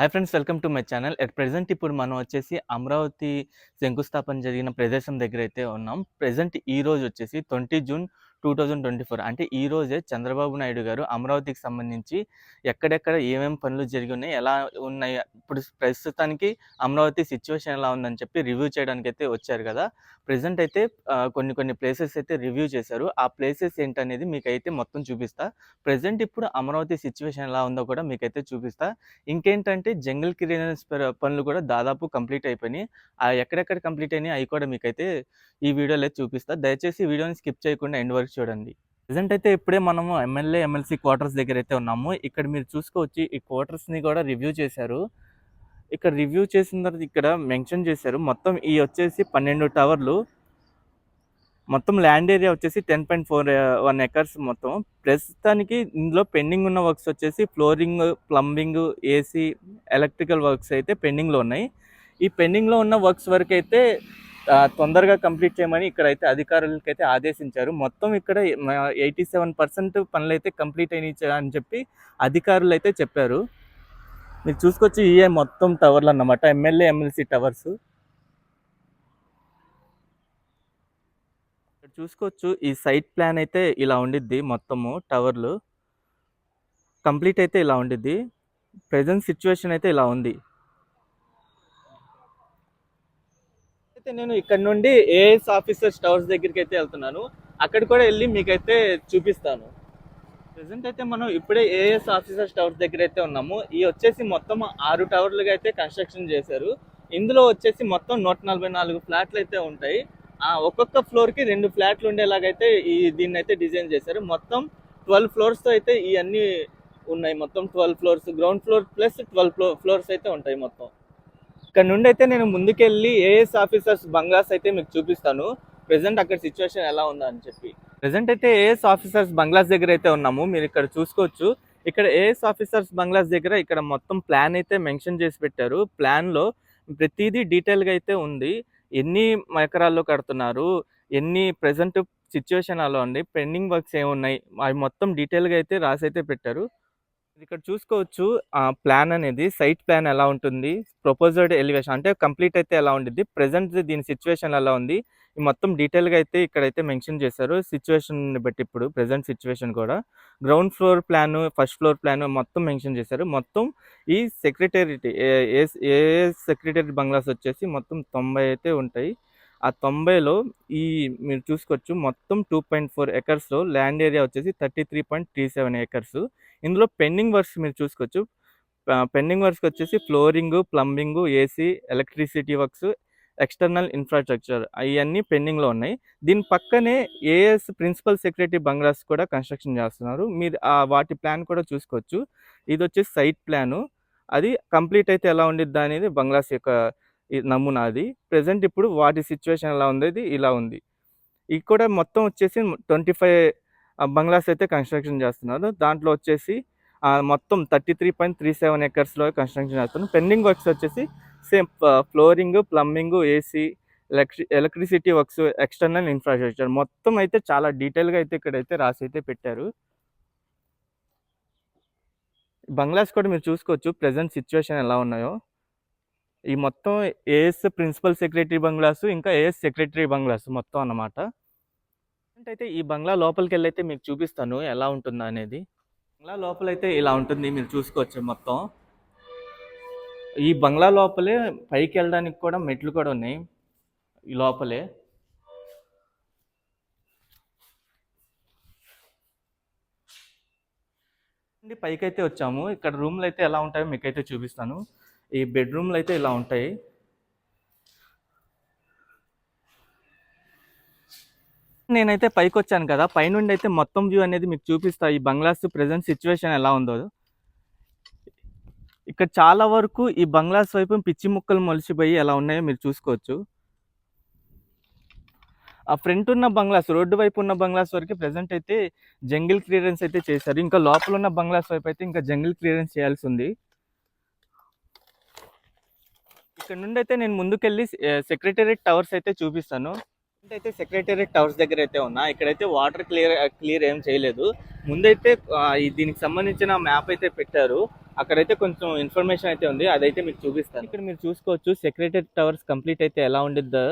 Hi friends welcome to my channel. At present ఇప్పుడు మనం వచ్చేసి అమరావతి శంకుస్థాపన జరిగిన ప్రదేశం దగ్గర అయితే ఉన్నాం. ప్రజెంట్ ఈ రోజు వచ్చేసి twenty June two thousand twenty four అంటే ఈ రోజే చంద్రబాబు నాయుడు గారు అమరావతికి సంబంధించి ఎక్కడెక్కడ ఏమేమి పనులు జరిగి ఉన్నాయి ఎలా ఉన్నాయి ఇప్పుడు ప్రస్తుతానికి అమరావతి సిచ్యువేషన్ ఎలా ఉందని చెప్పి రివ్యూ చేయడానికి అయితే వచ్చారు కదా. ప్రజెంట్ అయితే కొన్ని కొన్ని ప్లేసెస్ అయితే రివ్యూ చేశారు. ఆ ప్లేసెస్ ఏంటనేది మీకైతే మొత్తం చూపిస్తా. ప్రజెంట్ ఇప్పుడు అమరావతి సిచ్యువేషన్ ఎలా ఉందో కూడా మీకైతే చూపిస్తా. ఇంకేంటంటే జంగిల్ క్లియరెన్స్ పనులు కూడా దాదాపు కంప్లీట్ అయిపోయినాయి. ఆ ఎక్కడెక్కడ కంప్లీట్ అయినాయి అవి కూడా మీకైతే ఈ వీడియోలో చూపిస్తా. దయచేసి వీడియోని స్కిప్ చేయకుండా ఎండ్ వరకు చూడండి. ప్రజెంట్ అయితే ఇప్పుడే మనము ఎమ్మెల్యే ఎమ్మెల్సీ క్వార్టర్స్ దగ్గర అయితే ఉన్నాము. ఇక్కడ మీరు చూసుకోవచ్చు ఈ క్వార్టర్స్ని కూడా రివ్యూ చేశారు. ఇక్కడ రివ్యూ చేసిన తర్వాత ఇక్కడ మెన్షన్ చేశారు. మొత్తం ఈ వచ్చేసి పన్నెండు టవర్లు. మొత్తం ల్యాండ్ ఏరియా వచ్చేసి ten point four one acres మొత్తం. ప్రస్తుతానికి ఇందులో పెండింగ్ ఉన్న వర్క్స్ వచ్చేసి flooring plumbing AC electrical works అయితే పెండింగ్లో ఉన్నాయి. ఈ పెండింగ్లో ఉన్న వర్క్స్ వరకు అయితే తొందరగా కంప్లీట్ చేయమని ఇక్కడైతే అధికారులకి అయితే ఆదేశించారు. మొత్తం ఇక్కడ ఎయిటీ సెవెన్ పర్సెంట్ పనులు అయితే కంప్లీట్ అయినాయి అని చెప్పి అధికారులు అయితే చెప్పారు. మీరు చూసుకొచ్చి ఇవే మొత్తం టవర్లు అన్నమాట. MLA MLC towers. ఇక్కడ చూసుకోవచ్చు ఈ సైట్ ప్లాన్ అయితే ఇలా ఉండిద్ది మొత్తము టవర్లు. కంప్లీట్ అయితే ఇలా ఉండిద్ది. ప్రజెంట్ సిచ్యువేషన్ అయితే ఇలా ఉంది. అయితే నేను ఇక్కడ నుండి ఏఎస్ ఆఫీసర్స్ టవర్స్ దగ్గరికి అయితే వెళ్తున్నాను. అక్కడ కూడా వెళ్ళి మీకైతే చూపిస్తాను. ప్రజెంట్ అయితే మనం ఇప్పుడే ఏఎస్ ఆఫీసర్స్ టవర్స్ దగ్గర అయితే ఉన్నాము. ఈ వచ్చేసి మొత్తం ఆరు టవర్లుగా అయితే కన్స్ట్రక్షన్ చేశారు. ఇందులో వచ్చేసి మొత్తం నూట నలభై నాలుగు ఫ్లాట్లు అయితే ఉంటాయి. ఆ ఒక్కొక్క ఫ్లోర్కి రెండు ఫ్లాట్లు ఉండేలాగైతే ఈ దీన్ని అయితే డిజైన్ చేశారు. మొత్తం ట్వెల్వ్ ఫ్లోర్స్తో అయితే ఇవన్నీ ఉన్నాయి. మొత్తం twelve floors ground floor plus twelve floors అయితే ఉంటాయి మొత్తం. ఇక్కడ నుండి అయితే నేను ముందుకెళ్ళి ఏఎస్ ఆఫీసర్స్ బంగ్లాస్ అయితే మీకు చూపిస్తాను. ప్రెసెంట్ అక్కడ సిచ్యువేషన్ ఎలా ఉందా అని చెప్పి. ప్రెసెంట్ అయితే ఏఎస్ ఆఫీసర్స్ బంగ్లాస్ దగ్గర అయితే ఉన్నాము. మీరు ఇక్కడ చూసుకోవచ్చు. ఇక్కడ ఏఎస్ ఆఫీసర్స్ బంగ్లాస్ దగ్గర ఇక్కడ మొత్తం ప్లాన్ అయితే మెన్షన్ చేసి పెట్టారు. ప్లాన్లో ప్రతిదీ డీటెయిల్గా అయితే ఉంది. ఎన్ని ఎకరాల్లో కడుతున్నారు? ఎన్ని ప్రెసెంట్ సిచ్యువేషన్ అలా ఉంది? పెండింగ్ వర్క్స్ ఏమున్నాయి? అవి మొత్తం డీటెయిల్గా అయితే రాసి అయితే పెట్టారు. ఇక్కడ చూసుకోవచ్చు. ఆ ప్లాన్ అనేది సైట్ ప్లాన్ ఎలా ఉంటుంది? ప్రపోజర్డ్ ఎలివేషన్ అంటే కంప్లీట్ అయితే ఎలా ఉండిద్ది? ప్రజెంట్ దీని సిచ్యువేషన్ ఎలా ఉంది? ఈ మొత్తం డీటెయిల్గా అయితే ఇక్కడైతే మెన్షన్ చేశారు. సిచ్యువేషన్ బట్టి ఇప్పుడు ప్రెసెంట్ సిచ్యువేషన్ కూడా. Ground floor plan first floor plan మొత్తం మెన్షన్ చేశారు. మొత్తం ఈ సెక్రటేరియట్ ఏ సెక్రటరీ బంగ్లాస్ వచ్చేసి మొత్తం తొంభై అయితే ఉంటాయి. ఆ తొంభైలో ఈ మీరు చూసుకోవచ్చు మొత్తం టూ పాయింట్ ఫోర్ ఎకర్స్లో ల్యాండ్ ఏరియా వచ్చేసి thirty three point three seven acres. ఇందులో పెండింగ్ వర్క్స్ మీరు చూసుకోవచ్చు. పెండింగ్ వర్క్స్ వచ్చేసి flooring plumbing AC electricity works external infrastructure అవన్నీ పెండింగ్లో ఉన్నాయి. దీని పక్కనే ఏఎస్ ప్రిన్సిపల్ సెక్రటరీ బంగ్లాస్ కూడా కన్స్ట్రక్షన్ చేస్తున్నారు. మీరు వాటి ప్లాన్ కూడా చూసుకోవచ్చు. ఇది వచ్చేసి సైట్ ప్లాను. అది కంప్లీట్ అయితే ఎలా ఉండిద్దా అనేది బంగ్లాస్ యొక్క నమూనా అది. ప్రజెంట్ ఇప్పుడు వాటి సిచ్యువేషన్ ఎలా ఉంది ఇలా ఉంది. ఇది కూడా మొత్తం వచ్చేసి ట్వంటీ ఫైవ్ బంగ్లాస్ అయితే కన్స్ట్రక్షన్ చేస్తున్నారు. దాంట్లో వచ్చేసి మొత్తం thirty three point three seven ఎకర్స్లో construction చేస్తున్నారు. పెండింగ్ వర్క్స్ వచ్చేసి same flooring plumbing AC electri electricity works external infrastructure మొత్తం అయితే చాలా డీటెయిల్గా అయితే ఇక్కడైతే రాసి అయితే పెట్టారు. బంగ్లాస్ కూడా మీరు చూసుకోవచ్చు ప్రజెంట్ సిచ్యువేషన్ ఎలా ఉన్నాయో. ఈ మొత్తం ఏఎస్ ప్రిన్సిపల్ సెక్రటరీ బంగ్లాసు ఇంకా ఏఎస్ సెక్రటరీ బంగ్లాస్ మొత్తం అన్నమాట. అయితే ఈ బంగ్లా లోపలికి వెళ్ళైతే మీకు చూపిస్తాను ఎలా ఉంటుందా అనేది. బంగ్లా లోపలైతే ఇలా ఉంటుంది మీరు చూసుకోవచ్చు మొత్తం. ఈ బంగ్లా లోపలే పైకి వెళ్ళడానికి కూడా మెట్లు కూడా ఉన్నాయి ఈ లోపలే. పైకి అయితే వచ్చాము. ఇక్కడ రూమ్లు అయితే ఎలా ఉంటాయో మీకైతే చూపిస్తాను. ఈ బెడ్రూమ్లు అయితే ఇలా ఉంటాయి. నేనైతే పైకి వచ్చాను కదా. పైనుండి అయితే మొత్తం వ్యూ అనేది మీకు చూపిస్తా. ఈ బంగ్లాస్ ప్రజెంట్ సిచ్యువేషన్ ఎలా ఉందో. ఇక్కడ చాలా వరకు ఈ బంగ్లాస్ వైపు పిచ్చి ముక్కలు మొలిచిపోయి ఎలా ఉన్నాయో మీరు చూసుకోవచ్చు. ఆ ఫ్రంట్ ఉన్న బంగ్లాస్ రోడ్డు వైపు ఉన్న బంగ్లాస్ వరకు ప్రజెంట్ అయితే జంగిల్ క్లియరెన్స్ అయితే చేశారు. ఇంకా లోపల ఉన్న బంగ్లాస్ వైపు అయితే ఇంకా జంగిల్ క్లియరెన్స్ చేయాల్సి ఉంది. ఇక్కడ నుండి అయితే నేను ముందుకెళ్ళి సెక్రటేరియట్ టవర్స్ అయితే చూపిస్తాను. అయితే సెక్రటేరియట్ టవర్స్ దగ్గర అయితే ఉన్నా ఇక్కడైతే వాటర్ క్లియర్ క్లియర్ ఏం చేయలేదు. ముందైతే దీనికి సంబంధించిన మ్యాప్ అయితే పెట్టారు. అక్కడైతే కొంచెం ఇన్ఫర్మేషన్ అయితే ఉంది అదైతే మీకు చూపిస్తాను. ఇక్కడ మీరు చూసుకోవచ్చు సెక్రటరీ టవర్స్ కంప్లీట్ అయితే ఎలా ఉండిద్దో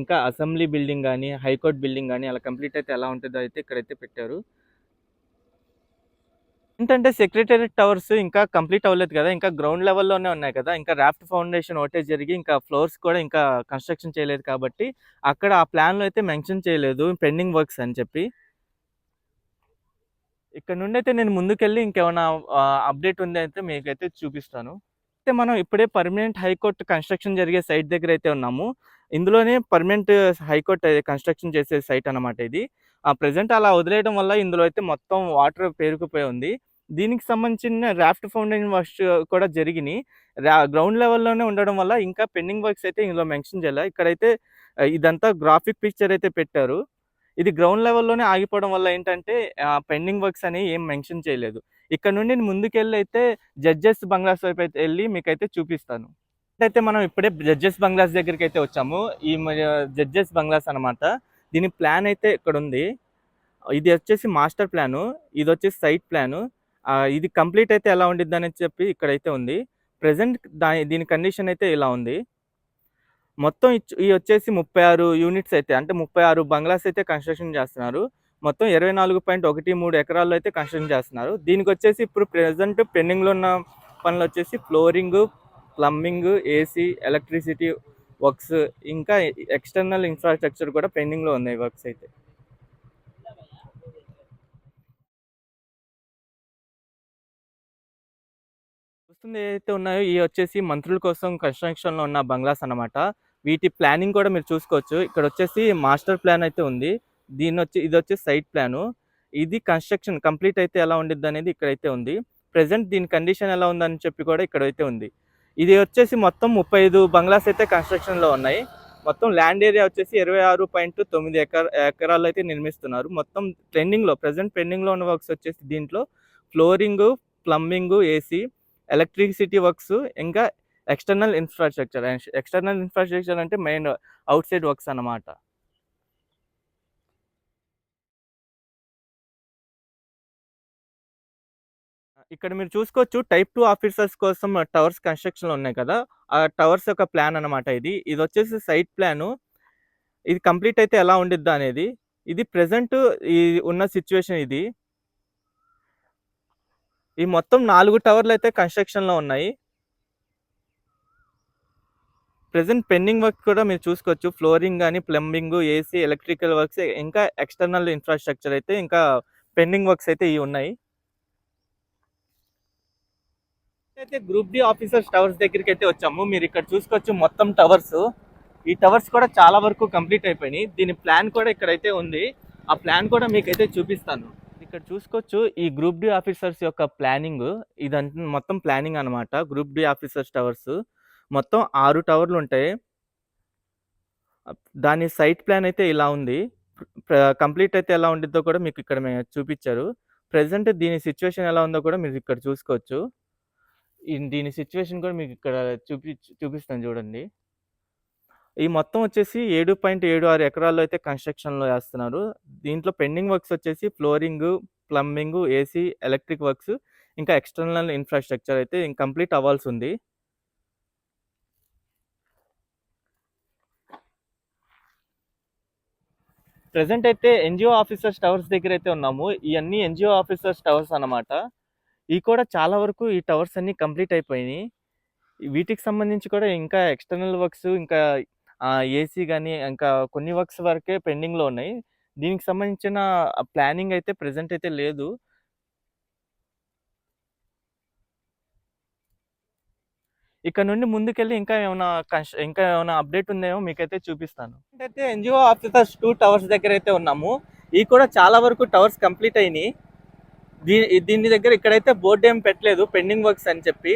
ఇంకా అసెంబ్లీ బిల్డింగ్ కానీ హైకోర్ట్ బిల్డింగ్ కానీ అలా కంప్లీట్ అయితే ఎలా ఉంటుందో అయితే ఇక్కడైతే పెట్టారు. ఏంటంటే సెక్రటరీ టవర్స్ ఇంకా కంప్లీట్ అవ్వలేదు కదా ఇంకా గ్రౌండ్ లెవెల్లోనే ఉన్నాయి కదా ఇంకా రాఫ్ట్ ఫౌండేషన్ ఒకటే జరిగి ఇంకా ఫ్లోర్స్ కూడా ఇంకా కన్స్ట్రక్షన్ చేయలేదు కాబట్టి అక్కడ ఆ ప్లాన్లో అయితే మెన్షన్ చేయలేదు పెండింగ్ వర్క్స్ అని చెప్పి. ఇక్కడ నుండి అయితే నేను ముందుకెళ్ళి ఇంకేమైనా అప్డేట్ ఉంది అయితే మీకైతే చూపిస్తాను. అయితే మనం ఇప్పుడే పర్మనెంట్ హైకోర్టు కన్స్ట్రక్షన్ జరిగే సైట్ దగ్గర అయితే ఉన్నాము. ఇందులోనే పర్మనెంట్ హైకోర్టు కన్స్ట్రక్షన్ చేసే సైట్ అన్నమాట ఇది. ఆ ప్రజెంట్ అలా వదిలేయడం వల్ల ఇందులో అయితే మొత్తం వాటర్ పేరుకుపోయి ఉంది. దీనికి సంబంధించిన రాఫ్ట్ ఫౌండేషన్ వర్క్స్ కూడా జరిగినాయి. గ్రౌండ్ లెవెల్లోనే ఉండడం వల్ల ఇంకా పెండింగ్ వర్క్స్ అయితే ఇందులో మెన్షన్ చేయాలి? ఇక్కడైతే ఇదంతా గ్రాఫిక్ పిక్చర్ అయితే పెట్టారు. ఇది గ్రౌండ్ లెవెల్లోనే ఆగిపోవడం వల్ల ఏంటంటే పెండింగ్ వర్క్స్ అని ఏం మెన్షన్ చేయలేదు. ఇక్కడ నుండి నేను ముందుకెళ్ళి అయితే జడ్జెస్ బంగ్లాస్ వైపు అయితే వెళ్ళి మీకైతే చూపిస్తాను. అయితే మనం ఇప్పుడే జడ్జెస్ బంగ్లాస్ దగ్గరికి అయితే వచ్చాము. ఈ జడ్జెస్ బంగ్లాస్ అన్నమాట. దీని ప్లాన్ అయితే ఇక్కడ ఉంది ఇది వచ్చేసి మాస్టర్ ప్లాను. ఇది వచ్చేసి సైట్ ప్లాను. ఇది కంప్లీట్ అయితే ఎలా ఉండిద్ది అని చెప్పి ఇక్కడైతే ఉంది. ప్రజెంట్ దాని దీని కండిషన్ అయితే ఇలా ఉంది. మొత్తం ఇచ్- ఈ వచ్చేసి ముప్పై ఆరు యూనిట్స్ అయితే అంటే ముప్పై ఆరు బంగ్లాస్ అయితే కన్స్ట్రక్షన్ చేస్తున్నారు. మొత్తం ఇరవై నాలుగు పాయింట్ ఒకటి మూడు ఎకరాల్లో అయితే కన్స్ట్రక్షన్ చేస్తున్నారు. దీనికి వచ్చేసి ఇప్పుడు ప్రెసెంట్ పెండింగ్లో ఉన్న పనులు వచ్చేసి flooring plumbing AC electricity works ఇంకా ఎక్స్టర్నల్ ఇన్ఫ్రాస్ట్రక్చర్ కూడా పెండింగ్లో ఉన్నాయి వర్క్స్ అయితే. చూస్తుంది ఏదైతే ఉన్నాయో ఇవి వచ్చేసి మంత్రుల కోసం కన్స్ట్రక్షన్లో ఉన్న బంగ్లాస్ అన్నమాట. వీటి ప్లానింగ్ కూడా మీరు చూసుకోవచ్చు. ఇక్కడ వచ్చేసి మాస్టర్ ప్లాన్ అయితే ఉంది. దీని వచ్చి ఇది వచ్చేసి సైట్ ప్లాను. ఇది కన్స్ట్రక్షన్ కంప్లీట్ అయితే ఎలా ఉండిద్ది అనేది ఇక్కడైతే ఉంది. ప్రెసెంట్ దీని కండిషన్ ఎలా ఉందని చెప్పి కూడా ఇక్కడైతే ఉంది. ఇది వచ్చేసి మొత్తం ముప్పై ఐదు బంగ్లాస్ అయితే కన్స్ట్రక్షన్లో ఉన్నాయి. మొత్తం ల్యాండ్ ఏరియా వచ్చేసి ఇరవై ఆరు పాయింట్ తొమ్మిది ఎకర ఎకరాలు అయితే నిర్మిస్తున్నారు. మొత్తం ట్రెండింగ్లో ప్రజెంట్ ట్రెండింగ్లో ఉన్న వర్క్స్ వచ్చేసి దీంట్లో flooring plumbing AC electricity works ఇంకా ఎక్స్టర్నల్ ఇన్ఫ్రాస్ట్రక్చర్. ఎక్స్టర్నల్ ఇన్ఫ్రాస్ట్రక్చర్ అంటే మెయిన్ అవుట్ సైడ్ వర్క్స్ అన్నమాట. ఇక్కడ మీరు చూసుకోవచ్చు టైప్ టూ ఆఫీసర్స్ కోసం టవర్స్ కన్స్ట్రక్షన్ ఉన్నాయి కదా. ఆ టవర్స్ యొక్క ప్లాన్ అన్నమాట ఇది. ఇది వచ్చేసి సైట్ ప్లాను. ఇది కంప్లీట్ అయితే ఎలా ఉండిద్దా అనేది. ఇది ప్రెసెంట్ ఈ ఉన్న సిచ్యువేషన్ ఇది. ఈ మొత్తం నాలుగు టవర్లు అయితే కన్స్ట్రక్షన్లో ఉన్నాయి. ప్రెసెంట్ పెండింగ్ వర్క్ కూడా మీరు చూసుకోవచ్చు. ఫ్లోరింగ్ కానీ ప్లంబింగ్ ఏసీ ఎలక్ట్రికల్ వర్క్స్ ఇంకా ఎక్స్టర్నల్ ఇన్ఫ్రాస్ట్రక్చర్ అయితే ఇంకా పెండింగ్ వర్క్స్ అయితే ఇవి ఉన్నాయి. అయితే గ్రూప్ డి ఆఫీసర్స్ టవర్స్ దగ్గరికి అయితే వచ్చాము. మీరు ఇక్కడ చూసుకోవచ్చు మొత్తం టవర్స్. ఈ టవర్స్ కూడా చాలా వరకు కంప్లీట్ అయిపోయినాయి. దీని ప్లాన్ కూడా ఇక్కడైతే ఉంది. ఆ ప్లాన్ కూడా మీకైతే చూపిస్తాను. ఇక్కడ చూసుకోవచ్చు. ఈ గ్రూప్ డి ఆఫీసర్స్ యొక్క ప్లానింగ్ ఇదంతా మొత్తం ప్లానింగ్ అన్నమాట. Group D officers towers. మొత్తం ఆరు టవర్లు ఉంటాయి. దాని సైట్ ప్లాన్ అయితే ఇలా ఉంది. కంప్లీట్ అయితే ఎలా ఉండిద్దో కూడా మీకు ఇక్కడ చూపించారు ప్రజెంట్ దీని సిచ్యువేషన్ ఎలా ఉందో కూడా మీరు ఇక్కడ చూసుకోవచ్చు. ఈ- దీని సిచ్యువేషన్ కూడా మీకు ఇక్కడ చూపి చూపిస్తాను చూడండి. ఈ మొత్తం వచ్చేసి ఏడు పాయింట్ ఏడు ఆరు ఎకరాల్లో అయితే కన్స్ట్రక్షన్లో వేస్తున్నారు. దీంట్లో పెండింగ్ వర్క్స్ వచ్చేసి flooring plumbing AC electric works ఇంకా ఎక్స్టర్నల్ ఇన్ఫ్రాస్ట్రక్చర్ అయితే కంప్లీట్ అవ్వాల్సి ఉంది ప్రజెంట్ అయితే ఎన్జిఓ ఆఫీసర్స్ టవర్స్ దగ్గర అయితే ఉన్నాము. ఇవన్నీ ఎన్జిఓ ఆఫీసర్స్ టవర్స్ అన్నమాట. ఇవి కూడా చాలా వరకు ఈ టవర్స్ అన్నీ కంప్లీట్ అయిపోయినాయి. వీటికి సంబంధించి కూడా ఇంకా ఎక్స్టర్నల్ వర్క్స్ ఇంకా ఏసీ కానీ ఇంకా కొన్ని వర్క్స్ వరకే పెండింగ్లో ఉన్నాయి. దీనికి సంబంధించిన ప్లానింగ్ అయితే ప్రజెంట్ అయితే లేదు. ఇక్కడ నుండి ముందుకెళ్ళి ఇంకా ఏమైనా కన్స్ట్ర ఇంకా ఏమైనా అప్డేట్ ఉందేమో మీకైతే చూపిస్తాను. అయితే ఎన్జిఓ ఆఫీసర్స్ టూ టవర్స్ దగ్గర అయితే ఉన్నాము. ఇవి కూడా చాలా వరకు టవర్స్ కంప్లీట్ అయినాయి. దీ దీని దగ్గర ఇక్కడైతే బోర్డు ఏం పెట్టలేదు పెండింగ్ వర్క్స్ అని చెప్పి.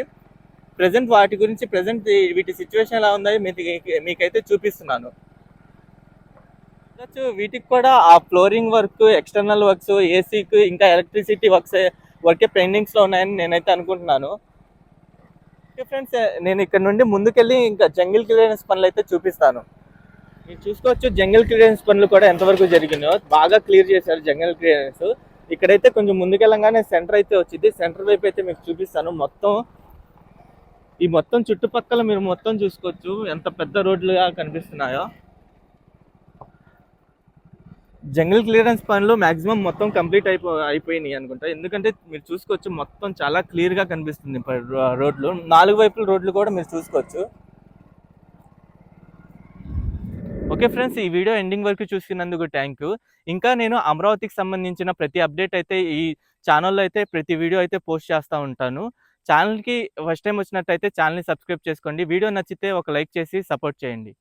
ప్రజెంట్ వాటి గురించి ప్రజెంట్ వీటి సిచ్యువేషన్ ఎలా ఉందో మీకు మీకైతే చూపిస్తున్నాను. చూడొచ్చు, వీటికి కూడా ఆ ఫ్లోరింగ్ వర్క్ ఎక్స్టర్నల్ వర్క్స్ ఏసీకి ఇంకా ఎలక్ట్రిసిటీ వర్క్స్ వర్కే పెండింగ్స్ ఉన్నాయని నేనైతే అనుకుంటున్నాను. ఓకే ఫ్రెండ్స్ నేను ఇక్కడ నుండి ముందుకెళ్ళి ఇంకా జంగిల్ క్లియరెన్స్ పనులు అయితే చూపిస్తాను. మీరు చూసుకోవచ్చు జంగిల్ క్లియరెన్స్ పనులు కూడా ఎంతవరకు జరిగినాయో బాగా క్లియర్ చేశారు జంగిల్ క్లియరెన్స్. ఇక్కడైతే కొంచెం ముందుకెళ్ళంగానే సెంటర్ అయితే వచ్చింది. సెంటర్ వైపు అయితే మీకు చూపిస్తాను. మొత్తం ఈ మొత్తం చుట్టుపక్కల మీరు మొత్తం చూసుకోవచ్చు. ఎంత పెద్ద రోడ్లుగా కనిపిస్తున్నాయో. జంగిల్ క్లియరెన్స్ పనులు మాక్సిమం మొత్తం కంప్లీట్ అయిపో అయిపోయినాయి అనుకుంటా. ఎందుకంటే మీరు చూసుకోవచ్చు మొత్తం చాలా క్లియర్గా కనిపిస్తుంది రోడ్లు. నాలుగు వైపుల రోడ్లు కూడా మీరు చూసుకోవచ్చు. ఓకే ఫ్రెండ్స్ ఈ వీడియో ఎండింగ్ వరకు చూసినందుకు థ్యాంక్ యూ ఇంకా నేను అమరావతికి సంబంధించిన ప్రతి అప్డేట్ అయితే ఈ ఛానల్లో అయితే ప్రతి వీడియో అయితే పోస్ట్ చేస్తూ ఉంటాను. ఛానల్కి ఫస్ట్ టైం వచ్చినట్టయితే ఛానల్ని సబ్స్క్రైబ్ చేసుకోండి. వీడియో నచ్చితే ఒక లైక్ చేసి సపోర్ట్ చేయండి.